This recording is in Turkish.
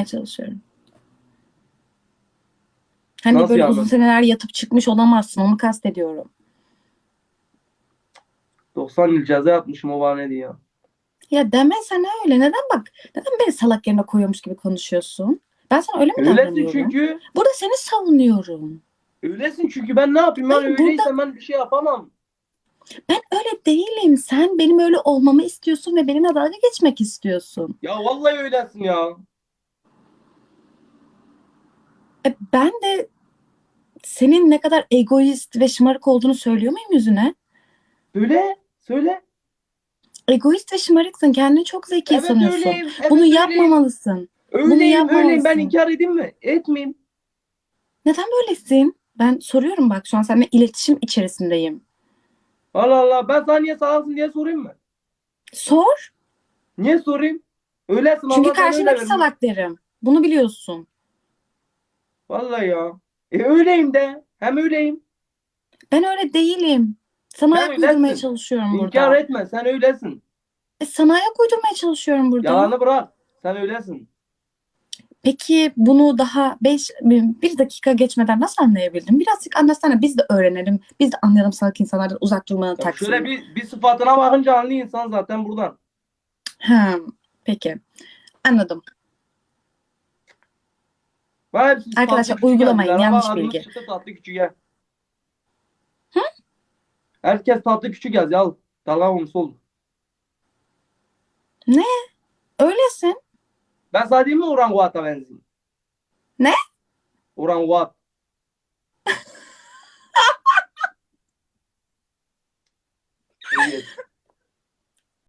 etmeye çalışıyorum. Hani Nasıl böyle yani? uzun seneler yatıp çıkmış olamazsın. Onu kastediyorum. 90 yıl ceza yatmışım o bana ne diyor. Ya demesene öyle. Neden bak? Neden beni salak yerine koyuyormuş gibi konuşuyorsun? Ben sana öyle mi Öylesin davranıyorum? çünkü. Burada seni savunuyorum. Öylesin çünkü ben ne yapayım ben Hayır, öyleysem ben bir şey yapamam. Ben öyle değilim. Sen benim öyle olmamı istiyorsun ve benimle dalga geçmek istiyorsun. Ya vallahi öylesin ya. E ben de senin ne kadar egoist ve şımarık olduğunu söylüyor muyum yüzüne? Söyle. Söyle. Egoist ve şımarıksın. Kendini çok zeki Evet sanıyorsun. öyleyim. Evet, Bunu öyleyim. yapmamalısın. Öyleyim öyleyim ben yapmamalısın. inkar edeyim mi? Etmeyeyim. Neden böylesin? Ben soruyorum bak şu an seninle iletişim içerisindeyim. Allah Allah ben sana niye sağlasın diye sorayım mı? Sor. Niye sorayım? Öylesin Çünkü Allah sana öyle karşındaki vermiş. salak derim. Bunu biliyorsun. Vallahi ya. E öyleyim de. Hem öyleyim. Ben öyle değilim. Sana Sen ayak uydurmaya çalışıyorum burada. İnkar etme. Sen öylesin. E, sana ayak uydurmaya çalışıyorum burada. Yalanı bırak. Sen öylesin. Peki bunu daha 5 bir dakika geçmeden nasıl anlayabildin? Birazcık anlatsana biz de öğrenelim. Biz de anlayalım salak insanlardan uzak durmanın Ya taktiğini. şöyle bir, bir sıfatına bakınca anlıyor insan zaten buradan. Ha, peki. Anladım. Arkadaşlar uygulamayın yanlış bilgi. Tatlı küçük ya. Hı? Herkes tatlı küçük yaz ya. Dalga olmuş oldu. Ne? Öylesin. Ben sadece mi oranguata benziyorum? Ne? Oranguat. evet.